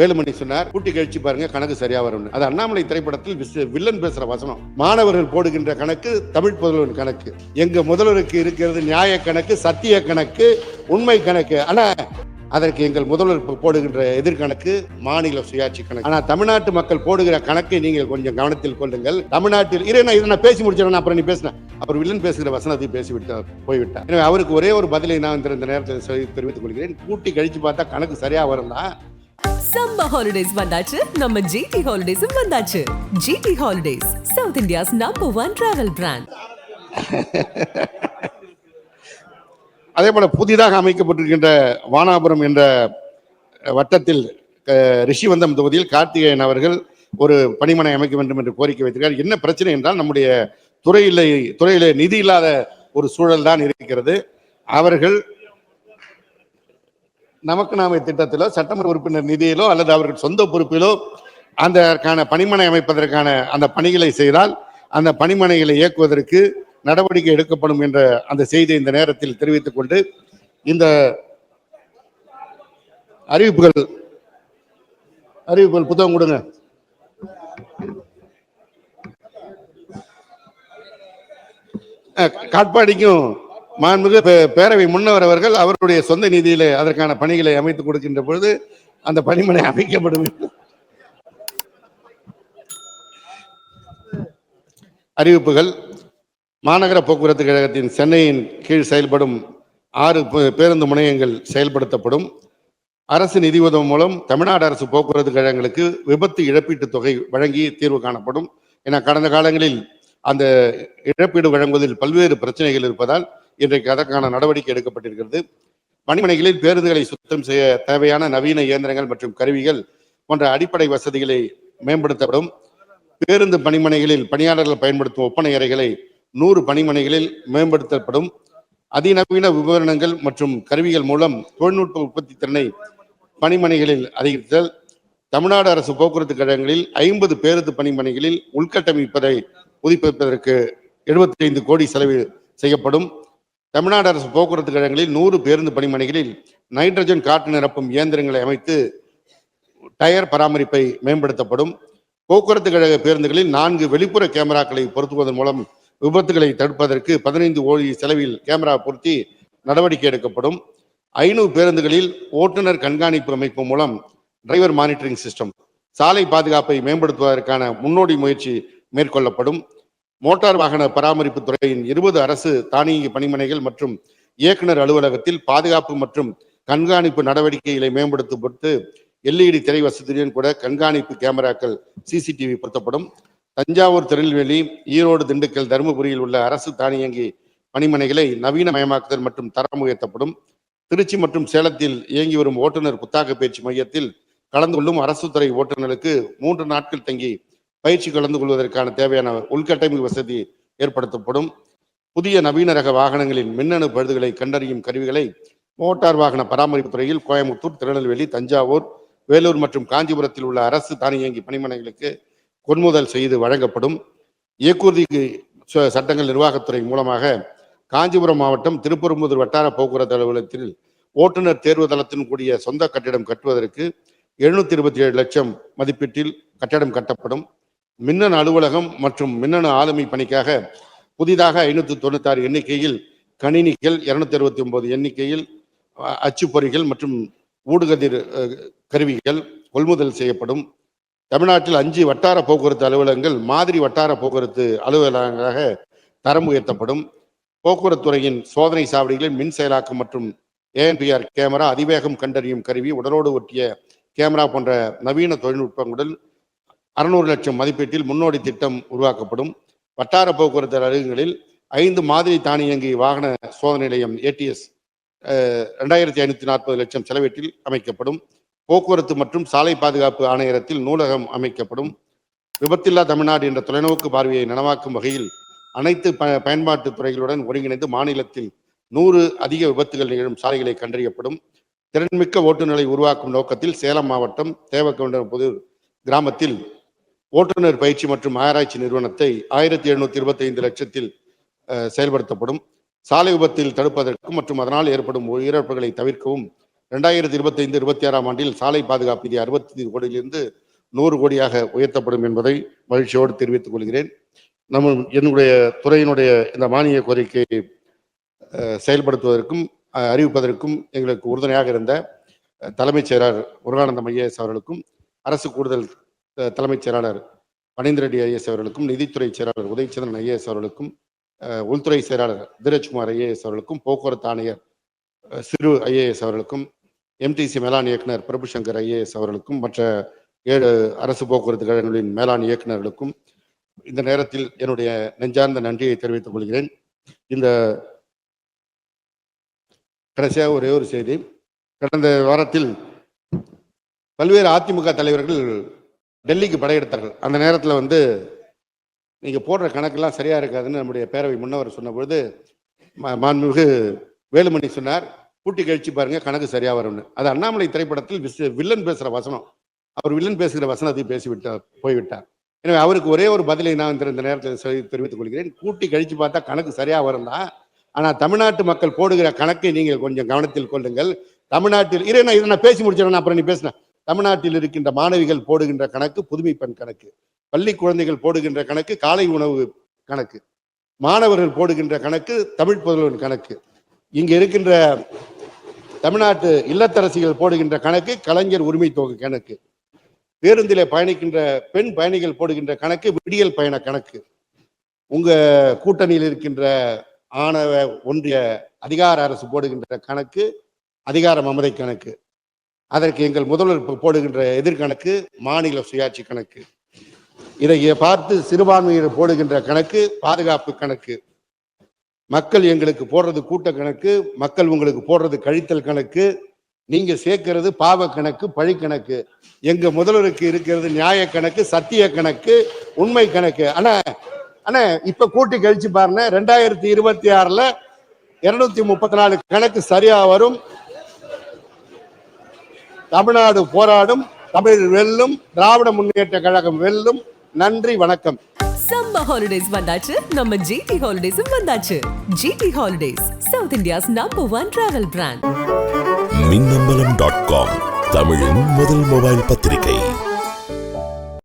வேலுமணி சொன்னார் கூட்டி கழிச்சு பாருங்க கணக்கு சரியா வரும் அது அண்ணாமலை திரைப்படத்தில் வில்லன் பேசுற வசனம். மாணவர்கள் போடுகின்ற கணக்கு தமிழ் புதல்வன் கணக்கு. எங்க முதல்வருக்கு இருக்கிறது நியாய கணக்கு சத்திய கணக்கு உண்மை கணக்கு. ஆனா அதற்கு எங்கள் முதல்வர் போடுகின்ற எதிர்கணக்கு மாநில சுயாட்சி கணக்கு. ஆனா தமிழ்நாட்டு மக்கள் போடுகிற கணக்கை நீங்கள் கொஞ்சம் கவனத்தில் கொள்ளுங்கள். தமிழ்நாட்டில் இரு நான் இதை நான் பேசி முடிச்சிடறேன் அப்புறம் நீ பேசினேன் அப்புறம் வில்லன் பேசுகிற வசனத்தை பேசிவிட்டார் போய்விட்டார் எனவே அவருக்கு ஒரே ஒரு பதிலை நான் இந்த நேரத்தில் தெரிவித்துக் கொள்கிறேன். கூட்டி கழிச்சு பார்த்தா கணக்கு சரியா வரும்னா சம்மர் ஹாலிடேஸ் வந்தாச்சு. நம்ம ஜிடி ஹாலிடேஸும் வந்தாச்சு. GT holidays south India's number one travel brand அதே போல புதிதாக அமைக்கப்பட்டிருக்கின்ற வானாபுரம் என்ற வட்டத்தில் ரிஷிவந்தம் தொகுதியில் கார்த்திகேயன் அவர்கள் ஒரு பணிமனை அமைக்க வேண்டும் என்று கோரிக்கை வைத்திருக்கார் என்ன பிரச்சனை என்றால் நம்முடைய துறையிலே துறையிலே நிதி இல்லாத ஒரு சூழல் தான் இருக்கிறது. அவர்கள் நமக்கு நாம திட்டத்திலோ சட்டமன்ற உறுப்பினர் நிதியிலோ அல்லது அவர்கள் சொந்த பொறுப்பிலோ அதற்கான பணிமனை அமைப்பதற்கான அந்த பணிகளை செய்தால் அந்த பணிமனைகளை இயக்குவதற்கு நடவடிக்கை எடுக்கப்படும் என்ற அந்த செய்தியை இந்த நேரத்தில் தெரிவித்துக் கொண்டு இந்த அறிவிப்புகள் அறிவிப்புகள் புத்தகம் கொடுங்க. காட்பாடிக்கும் மாண்புமிகு பேரவை முன்னவர் அவர்கள் அவருடைய சொந்த நிதியிலே அதற்கான பணிகளை அமைத்துக் கொடுக்கின்ற பொழுது அந்த பணிமனை அமைக்கப்படும். அறிவிப்புகள். மாநகர போக்குவரத்து கழகத்தின் சென்னையின் கீழ் செயல்படும் ஆறு பே- பேருந்து முனையங்கள் செயல்படுத்தப்படும். அரசு நிதி உதவி மூலம் தமிழ்நாடு அரசு போக்குவரத்து கழகங்களுக்கு விபத்து இழப்பீட்டுத் தொகை வழங்கி தீர்வு காணப்படும். என கடந்த காலங்களில் அந்த இழப்பீடு வழங்குவதில் பல்வேறு பிரச்சனைகள் இருப்பதால் இன்றைக்கு அதற்கான நடவடிக்கை எடுக்கப்பட்டிருக்கிறது. பணிமனைகளில் பேருந்துகளை சுத்தம் செய்ய தேவையான நவீன இயந்திரங்கள் மற்றும் கருவிகள் போன்ற அடிப்படை வசதிகளை மேம்படுத்தப்படும். பேருந்து பணிமனைகளில் பணியாளர்கள் பயன்படுத்தும் ஒப்பனை அறைகளை நூறு பணிமனைகளில் மேம்படுத்தப்படும். அதிநவீன உபகரணங்கள் மற்றும் கருவிகள் மூலம் தொழில்நுட்ப உற்பத்தி திறனை பணிமனைகளில் அதிகரித்தல். தமிழ்நாடு அரசு போக்குவரத்து கழகங்களில் ஐம்பது பேருந்து பணிமனைகளில் உள்கட்டமைப்பதை புதுப்பிப்பதற்கு 75 ஐந்து கோடி செலவு செய்யப்படும். தமிழ்நாடு அரசு போக்குவரத்து கழகங்களில் நூறு பேருந்து பணிமனைகளில் நைட்ரஜன் காற்று நிரப்பும் இயந்திரங்களை அமைத்து டயர் பராமரிப்பை மேம்படுத்தப்படும். போக்குவரத்து கழக பேருந்துகளில் நான்கு வெளிப்புற கேமராக்களை பொருத்துவதன் மூலம் விபத்துகளை தடுப்பதற்கு பதினைந்து ஓடி செலவில் கேமரா பொருத்தி நடவடிக்கை எடுக்கப்படும். ஐநூறு பேருந்துகளில் ஓட்டுநர் கண்காணிப்பு அமைப்பு மூலம் டிரைவர் மானிட்டரிங் சிஸ்டம் சாலை பாதுகாப்பை மேம்படுத்துவதற்கான முன்னோடி முயற்சி மேற்கொள்ளப்படும். மோட்டார் வாகன பராமரிப்பு துறையின் இருபது அரசு தானியங்கி பணிமனைகள் மற்றும் இயக்குனர் அலுவலகத்தில் பாதுகாப்பு மற்றும் கண்காணிப்பு நடவடிக்கைகளை மேம்படுத்தும் பொருட்டு எல்இடி திரை வசதியுடன் கூட கண்காணிப்பு கேமராக்கள் சிசிடிவி பொருத்தப்படும். தஞ்சாவூர் திருநெல்வேலி ஈரோடு திண்டுக்கல் தருமபுரியில் உள்ள அரசு தானியங்கி பணிமனைகளை நவீனமயமாக்குதல் மற்றும் தரம் உயர்த்தப்படும். திருச்சி மற்றும் சேலத்தில் இயங்கி வரும் ஓட்டுநர் புத்தாக்க பயிற்சி மையத்தில் கலந்து கொள்ளும் அரசு துறை ஓட்டுநர்களுக்கு மூன்று நாட்கள் தங்கி பயிற்சி கலந்து கொள்வதற்கான தேவையான உள்கட்டமைப்பு வசதி ஏற்படுத்தப்படும். புதிய நவீன ரக வாகனங்களின் மின்னணு பழுதுகளை கண்டறியும் கருவிகளை மோட்டார் வாகன பராமரிப்பு துறையில் கோயம்புத்தூர் திருநெல்வேலி தஞ்சாவூர் வேலூர் மற்றும் காஞ்சிபுரத்தில் உள்ள அரசு தானியங்கி பணிமனைகளுக்கு கொள்முதல் செய்து வழங்கப்படும். இயக்குறுதி ச- சட்டங்கள் நிர்வாகத்துறை மூலமாக காஞ்சிபுரம் மாவட்டம் திருப்பெரும்புதூர் வட்டார போக்குவரத்து அலுவலகத்தில் ஓட்டுநர் தேர்வு தளத்தின் கூடிய சொந்த கட்டிடம் கட்டுவதற்கு எழுநூத்தி இருபத்தி ஏழு லட்சம் மதிப்பீட்டில் கட்டடம் கட்டப்படும். மின்னணு அலுவலகம் மற்றும் மின்னணு ஆளுமை பணிக்காக புதிதாக ஐநூற்றி தொண்ணூத்தாறு எண்ணிக்கையில் கணினிகள் இருநூத்தி அறுபத்தி ஒன்பது எண்ணிக்கையில் அச்சுப்பொறிகள் மற்றும் ஊடுகதிர் கருவிகள் கொள்முதல் செய்யப்படும். தமிழ்நாட்டில் அஞ்சு வட்டார போக்குவரத்து அலுவலகங்கள் மாதிரி வட்டார போக்குவரத்து அலுவலகங்களாக தரம் உயர்த்தப்படும். போக்குவரத்து துறையின் சோதனை சாவடிகளில் மின் செயலாக்கம் மற்றும் ஏஎன்பிஆர் கேமரா அதிவேகம் கண்டறியும் கருவி உடலோடு ஒட்டிய கேமரா போன்ற நவீன தொழில்நுட்பங்களுடன் அறுநூறு லட்சம் மதிப்பீட்டில் முன்னோடி திட்டம் உருவாக்கப்படும். வட்டார போக்குவரத்து அலுவலகங்களில் ஐந்து மாதிரி தானியங்கி வாகன சோதனை நிலையம் ஏடிஎஸ் ரெண்டாயிரத்தி ஐநூத்தி நாற்பது லட்சம் செலவீட்டில் அமைக்கப்படும். போக்குவரத்து மற்றும் சாலை பாதுகாப்பு ஆணையரத்தில் நூலகம் அமைக்கப்படும். விபத்தில்லா தமிழ்நாடு என்ற தொலைநோக்கு பார்வையை நனவாக்கும் வகையில் அனைத்து ப பயன்பாட்டு துறைகளுடன் ஒருங்கிணைந்து மாநிலத்தில் நூறு அதிக விபத்துகள் நிகழும் சாலைகளை கண்டறியப்படும். திறன்மிக்க ஓட்டுநிலை உருவாக்கும் நோக்கத்தில் சேலம் மாவட்டம் தேவக்கவுண்டர் கிராமத்தில் ஓட்டுநர் பயிற்சி மற்றும் ஆராய்ச்சி நிறுவனத்தை ஆயிரத்தி எழுநூத்தி இருபத்தி ஐந்து லட்சத்தில் செயல்படுத்தப்படும். சாலை விபத்தில் தடுப்பதற்கும் மற்றும் அதனால் ஏற்படும் உயிரிழப்புகளை தவிர்க்கவும் ரெண்டாயிரத்தி இருபத்தைந்து இருபத்தி ஆறாம் ஆண்டில் சாலை பாதுகாப்பு நிதி அறுபத்தி கோடியிலிருந்து நூறு கோடியாக உயர்த்தப்படும் என்பதை மகிழ்ச்சியோடு தெரிவித்துக் கொள்கிறேன். நம்ம என்னுடைய துறையினுடைய இந்த மானிய கோரிக்கையை செயல்படுத்துவதற்கும் அறிவிப்பதற்கும் எங்களுக்கு உறுதுணையாக இருந்த தலைமைச் செயலர் முருகானந்தம் ஐஏஎஸ் அவர்களுக்கும் அரசு கூடுதல் தலைமைச் செயலாளர் பனீந்திர ரெட்டி ஐஏஎஸ் அவர்களுக்கும் நிதித்துறை செயலாளர் உதயச்சந்திரன் ஐஏஎஸ் அவர்களுக்கும் உள்துறை செயலாளர் தீரஜ்குமார் ஐஏஎஸ் அவர்களுக்கும் போக்குவரத்து ஆணையர் சிறு ஐஏஎஸ் அவர்களுக்கும் எம்டிசி மேலாண் இயக்குனர் பிரபுசங்கர் ஐஏஎஸ் அவர்களுக்கும் மற்ற ஏழு அரசு போக்குவரத்து கழகங்களின் மேலாண் இயக்குநர்களுக்கும் இந்த நேரத்தில் என்னுடைய நெஞ்சார்ந்த நன்றியை தெரிவித்துக் கொள்கிறேன். இந்த கடைசியாக ஒரே ஒரு செய்தி. கடந்த வாரத்தில் பல்வேறு அதிமுக தலைவர்கள் டெல்லிக்கு படையெடுத்தார்கள். அந்த நேரத்தில் வந்து நீங்கள் போடுற கணக்கெல்லாம் சரியாக இருக்காதுன்னு நம்முடைய பேரவை முன்னவர் சொன்னபொழுது மா மாண்புமிகு வேலுமணி சொன்னார் கூட்டி கழிச்சு பாருங்க கணக்கு சரியாக வரும்னு. அது அண்ணாமலை திரைப்படத்தில் விஸ்- வில்லன் பேசுகிற வசனம். அவர் வில்லன் பேசுகிற வசனத்தை பேசிவிட்டார் போய்விட்டார். எனவே அவருக்கு ஒரே ஒரு பதிலை நான் இந்த- இந்த நேரத்தில் தெரிவித்துக் கொள்கிறேன். கூட்டி கழித்து பார்த்தா கணக்கு சரியாக வரும் தான் தமிழ்நாட்டு மக்கள் போடுகிற கணக்கை நீங்கள் கொஞ்சம் கவனத்தில் கொள்ளுங்கள். தமிழ்நாட்டில் இரு நான் இதை நான் பேசி முடிச்சிடறேன் அப்புறம் நீ பேசினேன் தமிழ்நாட்டில் இருக்கின்ற மாணவிகள் போடுகின்ற கணக்கு புதுமை பெண் கணக்கு. பள்ளி குழந்தைகள் போடுகின்ற கணக்கு காலை உணவு கணக்கு. மாணவர்கள் போடுகின்ற கணக்கு தமிழ் புதல்வன் கணக்கு. இங்கே இருக்கின்ற தமிழ்நாட்டு இல்லத்தரசிகள் போடுகின்ற கணக்கு கலைஞர் உரிமை தொகை கணக்கு. பேருந்தில் பயணிக்கின்ற பெண் பயணிகள் போடுகின்ற கணக்கு விடியல் பயண கணக்கு. உங்க கூட்டணியில் இருக்கின்ற ஆணவ ஒன்றிய அதிகார அரசு போடுகின்ற கணக்கு அதிகார மமதை கணக்கு. அதற்கு எங்கள் முதல்வர் போடுகின்ற எதிர்கணக்கு மாநில சுயாட்சி கணக்கு. இதை பார்த்து சிறுபான்மையினர் போடுகின்ற கணக்கு பாதுகாப்பு கணக்கு. மக்கள் எங்களுக்கு போடுறது கூட்ட கணக்கு மக்கள் உங்களுக்கு போடுறது கழித்தல் கணக்கு நீங்க சேர்க்கிறது பாவ கணக்கு பழி கணக்கு. எங்க முதல்வருக்கு இருக்கிறது நியாய கணக்கு சத்திய கணக்கு உண்மை கணக்கு. ஆனா ஆனா இப்ப கூட்டி கழிச்சு பாருங்க ரெண்டாயிரத்தி இருபத்தி ஆறுல இருநூத்தி முப்பத்தி நாலு கணக்கு சரியா வரும் தமிழ்நாடு போராடும் தமிழ் வெல்லும் திராவிட முன்னேற்ற கழகம் வெல்லும். நன்றி வணக்கம். சம்மர் ஹாலிடேஸ் வந்தாச்சு. நம்ம ஜிடி ஹாலிடேஸும் வந்தாச்சு. GT holidays south India's number one travel brand Minnambalam dot com தமிழின் முதல் மொபைல் பத்திரிகை.